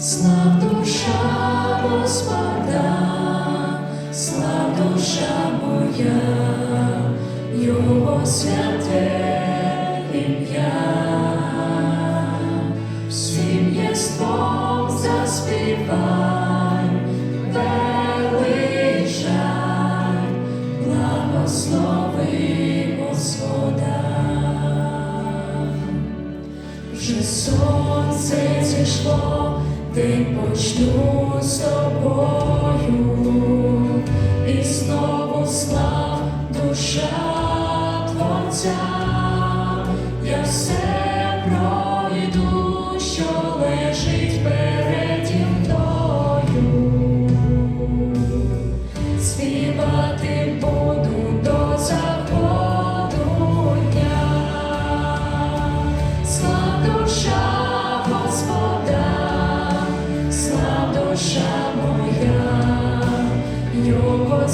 Слав душа Господа, слав душа моя, Його святе ім'я, єством заспівай, благослови Господа. Вже сонце зійшло, день почну з тобою, і знову слав душа Творця, я все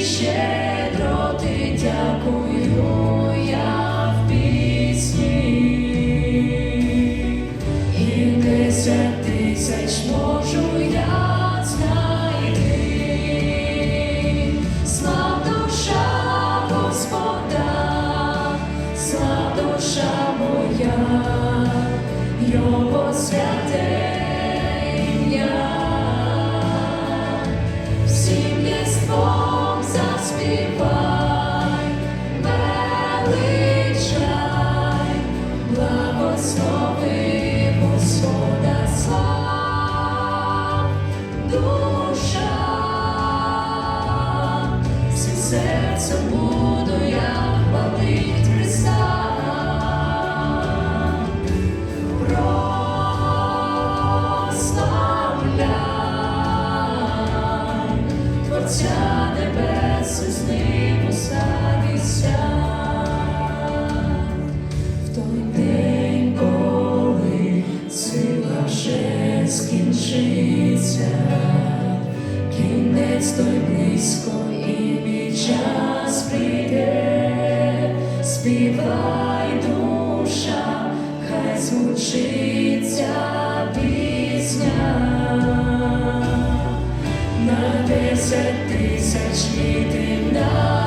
щедроти дякую я в пісні. І десять тисяч можу я знайти. Душа Господа, слав душа моя, Його святе Творця небес і з ним уставіся. В той день, коли сила скінчиться, кінець той близько і мій прийде, співай душа, хай звучиться десять тисяч літрів на